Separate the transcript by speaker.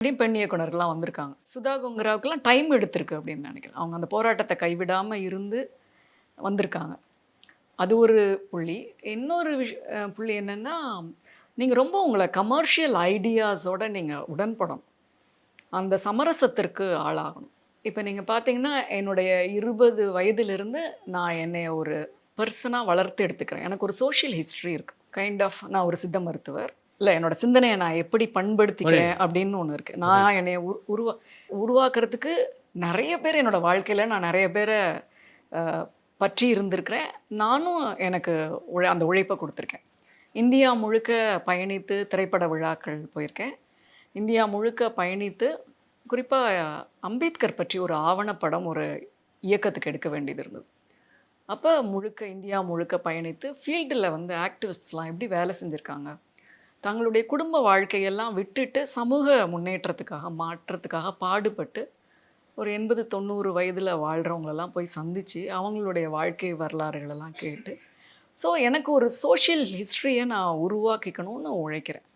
Speaker 1: அப்படியும் பெண் இயக்குனர்கள்லாம் வந்திருக்காங்க. சுதா கொங்கராவுக்கெல்லாம் டைம் எடுத்திருக்கு அப்படின்னு நினைக்கிறேன். அவங்க அந்த போராட்டத்தை கைவிடாமல் இருந்து வந்திருக்காங்க. அது ஒரு புள்ளி. இன்னொரு விஷ புள்ளி என்னென்னா நீங்கள் ரொம்ப உங்களை கமர்ஷியல் ஐடியாஸோட நீங்கள் உடன்படணும். அந்த சமரசத்திற்கு ஆளாகணும். இப்போ நீங்கள் பார்த்தீங்கன்னா என்னுடைய இருபது வயதிலிருந்து நான் என்னை ஒரு பர்சனாக வளர்த்து எடுத்துக்கிறேன். எனக்கு ஒரு சோஷியல் ஹிஸ்ட்ரி இருக்குது கைண்ட் ஆஃப் நான் ஒரு சித்த மருத்துவர். இல்லை என்னோட சிந்தனையை நான் எப்படி பண்படுத்திக்கிறேன் அப்படின்னு ஒன்று இருக்குது நான் என்னை உரு உருவா உருவாக்குறதுக்கு நிறைய பேர் என்னோட வாழ்க்கையில் நான் நிறைய பேரை பற்றி இருந்திருக்கிறேன். நானும் எனக்கு உழ அந்த உழைப்பை கொடுத்துருக்கேன். இந்தியா முழுக்க பயணித்து திரைப்பட விழாக்கள் போயிருக்கேன். இந்தியா முழுக்க பயணித்து குறிப்பாக அம்பேத்கர் பற்றி ஒரு ஆவணப்படம் ஒரு இயக்கத்துக்கு எடுக்க வேண்டியது இருந்தது. அப்போ முழுக்க இந்தியா முழுக்க பயணித்து ஃபீல்டில் வந்து ஆக்டிவிஸ்ட்ஸ்லாம் எப்படி வேலை செஞ்சுருக்காங்க? தங்களுடைய குடும்ப வாழ்க்கையெல்லாம் விட்டுட்டு சமூக முன்னேற்றத்துக்காக மாற்றத்துக்காக பாடுபட்டு ஒரு எண்பது தொண்ணூறு வயதில் வாழ்கிறவங்களெல்லாம் போய் சந்தித்து அவங்களுடைய வாழ்க்கை வரலாறுகளெல்லாம் கேட்டு ஸோ எனக்கு ஒரு சோஷியல் ஹிஸ்ட்ரியை நான் உருவாக்கிக்கணும்னு உழைக்கிறேன்.